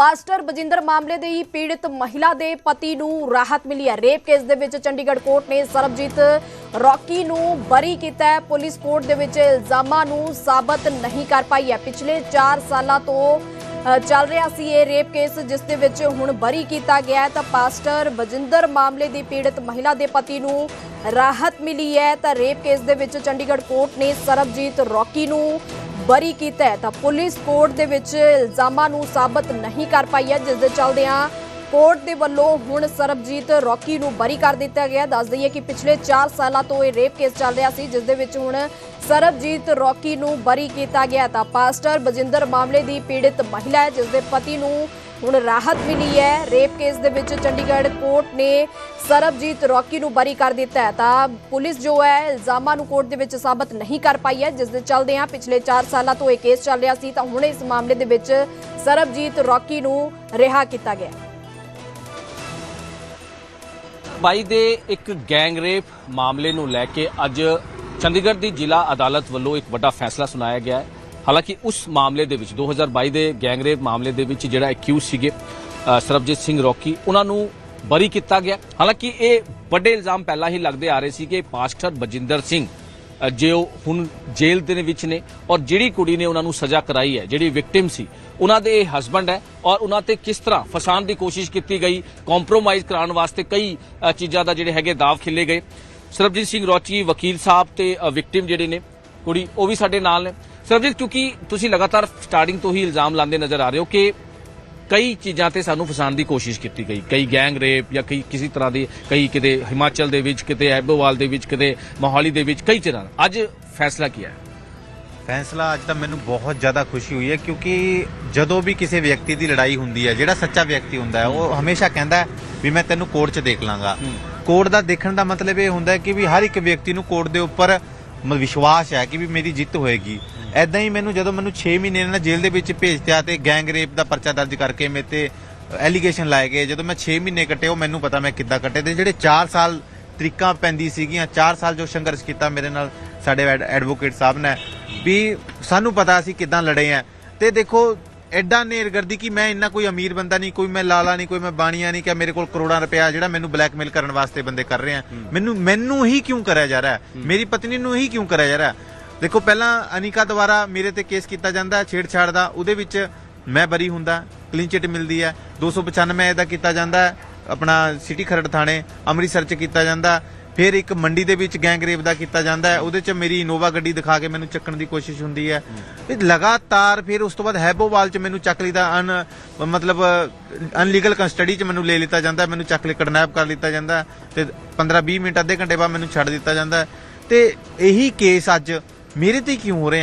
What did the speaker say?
Pastor Bajinder ਮਾਮਲੇ ਦੇ ਹੀ ਪੀੜਿਤ ਮਹਿਲਾ ਦੇ ਪਤੀ ਨੂੰ ਰਾਹਤ ਮਿਲੀ ਹੈ। ਰੇਪ ਕੇਸ ਦੇ ਵਿੱਚ ਚੰਡੀਗੜ੍ਹ ਕੋਰਟ ਨੇ ਸਰਬਜੀਤ ਰੌਕੀ ਨੂੰ ਬਰੀ ਕੀਤਾ ਹੈ। ਪੁਲਿਸ ਕੋਰਟ ਦੇ ਵਿੱਚ ਇਲਜ਼ਾਮਾਂ ਨੂੰ ਸਾਬਤ ਨਹੀਂ ਕਰ ਪਾਈ ਹੈ। ਪਿਛਲੇ 4 ਸਾਲਾਂ ਤੋਂ ਚੱਲ ਰਿਹਾ ਸੀ ਇਹ ਰੇਪ ਕੇਸ, ਜਿਸ ਦੇ ਵਿੱਚ ਹੁਣ ਬਰੀ ਕੀਤਾ ਗਿਆ ਹੈ। ਤਾਂ ਪਾਸਟਰ ਬਜਿੰਦਰ ਮਾਮਲੇ ਦੀ ਪੀੜਤ ਮਹਿਲਾ ਦੇ ਪਤੀ ਨੂੰ ਰਾਹਤ ਮਿਲੀ ਹੈ। ਤਾਂ ਰੇਪ ਕੇਸ ਦੇ ਵਿੱਚ ਚੰਡੀਗੜ੍ਹ ਕੋਰਟ ਨੇ ਸਰਬਜੀਤ ਰੌਕੀ ਨੂੰ ਬਰੀ ਕੀਤਾ ਹੈ, ਤਾਂ ਪੁਲਿਸ ਕੋਰਟ ਦੇ ਵਿੱਚ ਇਲਜ਼ਾਮਾਂ ਨੂੰ ਸਾਬਤ ਨਹੀਂ ਕਰ ਪਾਈ ਹੈ, ਜਿਸ ਦੇ ਚੱਲਦਿਆਂ ਕੋਰਟ ਦੇ ਵੱਲੋਂ ਹੁਣ ਸਰਬਜੀਤ ਰੌਕੀ ਨੂੰ ਬਰੀ ਕਰ ਦਿੱਤਾ ਗਿਆ। ਦੱਸ ਦਈਏ ਕਿ ਪਿਛਲੇ 4 ਸਾਲਾਂ ਤੋਂ ਇਹ ਰੇਪ ਕੇਸ ਚੱਲ ਰਿਹਾ ਸੀ, ਜਿਸ ਦੇ ਵਿੱਚ ਹੁਣ ਸਰਬਜੀਤ ਰੌਕੀ ਨੂੰ ਬਰੀ ਕੀਤਾ ਗਿਆ ਤਾਂ ਪਾਸਟਰ ਬਜਿੰਦਰ ਮਾਮਲੇ ਦੀ ਪੀੜਿਤ ਮਹਿਲਾ ਹੈ, ਜਿਸ ਦੇ ਪਤੀ ਨੂੰ ਹੁਣ ਰਾਹਤ ਮਿਲੀ ਹੈ। ਰੇਪ ਕੇਸ ਦੇ ਵਿੱਚ ਚੰਡੀਗੜ੍ਹ ਕੋਰਟ ਨੇ ਸਰਬਜੀਤ ਰੌਕੀ ਨੂੰ ਬਰੀ ਕਰ ਦਿੱਤਾ ਹੈ। ਤਾਂ ਪੁਲਿਸ ਜੋ ਹੈ, ਇਲਜ਼ਾਮਾਂ ਨੂੰ ਕੋਰਟ ਦੇ ਵਿੱਚ ਸਾਬਤ ਨਹੀਂ ਕਰ ਪਾਈ ਹੈ। ਜਿਸ ਦੇ ਚੱਲਦੇ ਆ ਪਿਛਲੇ 4 ਸਾਲਾਂ ਤੋਂ ਇਹ ਕੇਸ ਚੱਲ ਰਿਹਾ ਸੀ, ਤਾਂ ਹੁਣ ਇਸ ਮਾਮਲੇ ਦੇ ਵਿੱਚ ਸਰਬਜੀਤ ਰੌਕੀ ਨੂੰ ਰਿਹਾ ਕੀਤਾ ਗਿਆ। ਬਾਈ ਦੇ ਇੱਕ ਗੈਂਗ ਰੇਪ ਮਾਮਲੇ ਨੂੰ ਲੈ ਕੇ ਅੱਜ ਚੰਡੀਗੜ੍ਹ ਦੀ ਜ਼ਿਲ੍ਹਾ ਅਦਾਲਤ ਵੱਲੋਂ ਇੱਕ ਵੱਡਾ ਫੈਸਲਾ ਸੁਣਾਇਆ ਗਿਆ ਹੈ। ਹਾਲਾਂਕਿ ਉਸ ਮਾਮਲੇ ਦੇ ਵਿੱਚ 2022 ਦੇ ਗੈਂਗਰੇਪ ਮਾਮਲੇ ਦੇ ਵਿੱਚ ਜਿਹੜਾ ਐਕਿਊਜ਼ ਸੀਗੇ ਸਰਬਜੀਤ ਸਿੰਘ ਰੌਕੀ ਉਹਨਾਂ ਨੂੰ ਬਰੀ ਕੀਤਾ ਗਿਆ। ਹਾਲਾਂਕਿ ਇਹ ਵੱਡੇ ਇਲਜ਼ਾਮ ਪਹਿਲਾਂ ਹੀ ਲੱਗਦੇ ਆ ਰਹੇ ਸੀ ਕਿ ਪਾਸਟਰ ਬਜਿੰਦਰ ਸਿੰਘ ਅ, ਜੋ ਹੁਣ ਜੇਲ੍ਹ ਦੇ ਵਿੱਚ ਨੇ ਔਰ ਜਿਹੜੀ ਕੁੜੀ ਨੇ ਉਹਨਾਂ ਨੂੰ ਸਜ਼ਾ ਕਰਾਈ ਹੈ ਜਿਹੜੀ ਵਿਕਟਿਮ ਸੀ ਉਹਨਾਂ ਦੇ ਇਹ ਹਸਬੰਡ ਹੈ ਔਰ ਉਹਨਾਂ ਤੇ ਕਿਸ ਤਰ੍ਹਾਂ ਫਸਾਉਣ ਦੀ ਕੋਸ਼ਿਸ਼ ਕੀਤੀ ਗਈ ਕੰਪਰੋਮਾਈਜ਼ ਕਰਾਉਣ ਵਾਸਤੇ ਕਈ ਚੀਜ਼ਾਂ ਦਾ ਜਿਹੜੇ ਹੈਗੇ ਦਾਅਵ ਖਿੱਲੇ ਗਏ। ਸਰਬਜੀਤ ਸਿੰਘ ਰੌਚੀ ਵਕੀਲ ਸਾਹਿਬ ਤੇ ਵਿਕਟਿਮ ਜਿਹੜੇ ਨੇ ਕੁੜੀ ਉਹ ਵੀ ਸਾਡੇ ਨਾਲ ਨੇ। ਸਰਬਜੀਤ ਕਿਉਂਕਿ ਤੁਸੀਂ ਲਗਾਤਾਰ ਸਟਾਰਟਿੰਗ ਤੋਂ ਹੀ ਇਲਜ਼ਾਮ ਲਾਉਂਦੇ ਨਜ਼ਰ ਆ ਰਹੇ ਹੋ ਕਿ ਕਈ ਚੀਜ਼ਾਂ ਤੇ ਸਾਨੂੰ ਫਸਾਉਣ ਦੀ ਕੋਸ਼ਿਸ਼ ਕੀਤੀ ਗਈ। ਕਈ ਗੈਂਗ ਰੇਪ ਜਾਂ ਕਈ ਕਿਸੇ ਤਰ੍ਹਾਂ ਦੀ ਕਈ ਕਿਤੇ ਹਿਮਾਚਲ ਦੇ ਵਿੱਚ ਕਿਤੇ ਐਬੋਵਾਲ ਦੇ ਵਿੱਚ ਕਿਤੇ ਮੋਹਾਲੀ ਦੇ ਵਿੱਚ ਕਈ ਤਰ੍ਹਾਂ ਅੱਜ ਫੈਸਲਾ ਕੀ ਹੈ? ਫੈਸਲਾ ਅੱਜ ਤਾਂ ਮੈਨੂੰ ਬਹੁਤ ਜ਼ਿਆਦਾ ਖੁਸ਼ੀ ਹੋਈ ਹੈ ਕਿਉਂਕਿ ਜਦੋਂ ਵੀ ਕਿਸੇ ਵਿਅਕਤੀ ਦੀ ਲੜਾਈ ਹੁੰਦੀ ਹੈ ਜਿਹੜਾ ਸੱਚਾ ਵਿਅਕਤੀ ਹੁੰਦਾ ਹੈ ਉਹ ਹਮੇਸ਼ਾ ਕਹਿੰਦਾ ਵੀ ਮੈਂ ਤੈਨੂੰ ਕੋਰਟ 'ਚ ਦੇਖ ਲਾਂਗਾ। ਕੋਰਟ ਦਾ ਦੇਖਣ ਦਾ ਮਤਲਬ ਇਹ ਹੁੰਦਾ ਹੈ ਕਿ ਵੀ ਹਰ ਇੱਕ ਵਿਅਕਤੀ ਨੂੰ ਕੋਰਟ ਦੇ ਉੱਪਰ ਵਿਸ਼ਵਾਸ ਹੈ ਕਿ ਵੀ ਮੇਰੀ ਜਿੱਤ ਹੋਏਗੀ। ਐਦਾਂ ਹੀ ਮੈਨੂੰ ਜਦੋਂ ਮੈਨੂੰ 6 ਮਹੀਨੇ ਨਾਲ ਜੇਲ੍ਹ ਦੇ ਵਿੱਚ ਭੇਜਤਿਆ ਤੇ ਗੈਂਗ ਰੇਪ ਦਾ ਪਰਚਾ ਦਰਜ ਕਰਕੇ ਮੇਰੇ ਤੇ ਐਲੀਗੇਸ਼ਨ ਲਾਏ ਗਏ ਜਦੋਂ ਮੈਂ 6 ਮਹੀਨੇ ਕੱਟੇ ਉਹ ਮੈਨੂੰ ਪਤਾ ਮੈਂ ਕਿੱਦਾਂ ਕੱਟੇ ਤੇ ਜਿਹੜੇ 4 ਸਾਲ ਤਰੀਕਾਂ ਪੈਂਦੀ ਸੀਗੀਆਂ 4 ਸਾਲ ਜੋ ਸੰਘਰਸ਼ ਕੀਤਾ ਮੇਰੇ ਨਾਲ ਸਾਡੇ ਐਡ- ਐਡਵੋਕੇਟ ਸਾਹਿਬ ਨੇ ਵੀ ਸਾਨੂੰ ਪਤਾ ਸੀ ਕਿੱਦਾਂ ਲੜੇ ਆ। ਤੇ ਦੇਖੋ ਐਡਾ ਨੇਰਗਰਦੀ ਕਿ ਮੈਂ ਇੰਨਾ ਕੋਈ ਅਮੀਰ ਬੰਦਾ ਨਹੀਂ ਕੋਈ ਮੈਂ ਲਾਲਾ ਨਹੀਂ ਕੋਈ ਮੈਂ ਬਾਣੀਆ ਨਹੀਂ ਕਿ ਮੇਰੇ ਕੋਲ ਕਰੋੜਾਂ ਰੁਪਇਆ ਜਿਹੜਾ ਮੈਨੂੰ ਬਲੈਕਮੇਲ ਕਰਨ ਵਾਸਤੇ ਬੰਦੇ ਕਰ ਰਹੇ ਆ। ਮੈਨੂੰ ਮੈਨੂੰ ਹੀ ਕਿਉਂ ਕਰਿਆ ਜਾ ਰਿਹਾ? ਮੇਰੀ ਪਤਨੀ ਨੂੰ ਹੀ ਕਿਉਂ ਕਰਿਆ ਜਾ ਰਿਹਾ? ਦੇਖੋ, ਪਹਿਲਾਂ ਅਨਿਕਾ ਦੁਆਰਾ ਮੇਰੇ ਤੇ ਕੇਸ ਕੀਤਾ ਜਾਂਦਾ ਛੇੜਛਾੜ ਦਾ। ਉਹਦੇ ਵਿੱਚ ਮੈਂ ਬਰੀ ਹੁੰਦਾ ਕਲੀਨ ਚਿਟ ਮਿਲਦੀ ਹੈ। 295 ਦਾ ਕੀਤਾ ਜਾਂਦਾ ਆਪਣਾ ਸਿਟੀ ਖਰੜ ਥਾਣੇ ਅੰਮ੍ਰਿਤਸਰ ਚ ਕੀਤਾ ਜਾਂਦਾ ਫਿਰ ਇੱਕ ਮੰਡੀ ਦੇ ਵਿੱਚ ਗੈਂਗ ਰੇਪ ਦਾ ਕੀਤਾ ਜਾਂਦਾ ਹੈ। ਉਹਦੇ ਚ ਮੇਰੀ ਇਨੋਵਾ ਗੱਡੀ ਦਿਖਾ ਕੇ ਮੈਨੂੰ ਚੱਕਣ ਦੀ ਕੋਸ਼ਿਸ਼ ਹੁੰਦੀ ਹੈ। ਫਿਰ ਲਗਾਤਾਰ ਫਿਰ ਉਸ ਤੋਂ ਬਾਅਦ ਹੈਬੋਵਾਲ ਚ ਮੈਨੂੰ ਚੱਕ ਲਈਦਾ, ਅਨ ਮਤਲਬ ਅਨਲੀਗਲ ਕਸਟਡੀ ਚ ਮੈਨੂੰ ਲੈ ਲਿੱਤਾ ਜਾਂਦਾ ਮੈਨੂੰ ਚੱਕ ਲਈ ਕਿਡਨੈਪ ਕਰ ਲਿੱਤਾ ਜਾਂਦਾ ਹੈ। ਤੇ 15 20 ਮਿੰਟ, ਅੱਧੇ ਘੰਟੇ ਬਾਅਦ ਮੈਨੂੰ ਛੱਡ ਦਿੱਤਾ ਜਾਂਦਾ ਹੈ। ਤੇ ਇਹੀ ਕੇਸ ਅੱਜ ਮੇਰੇ ਤੇ ਹੀ ਕਿਉਂ ਹੋ ਰਹੇ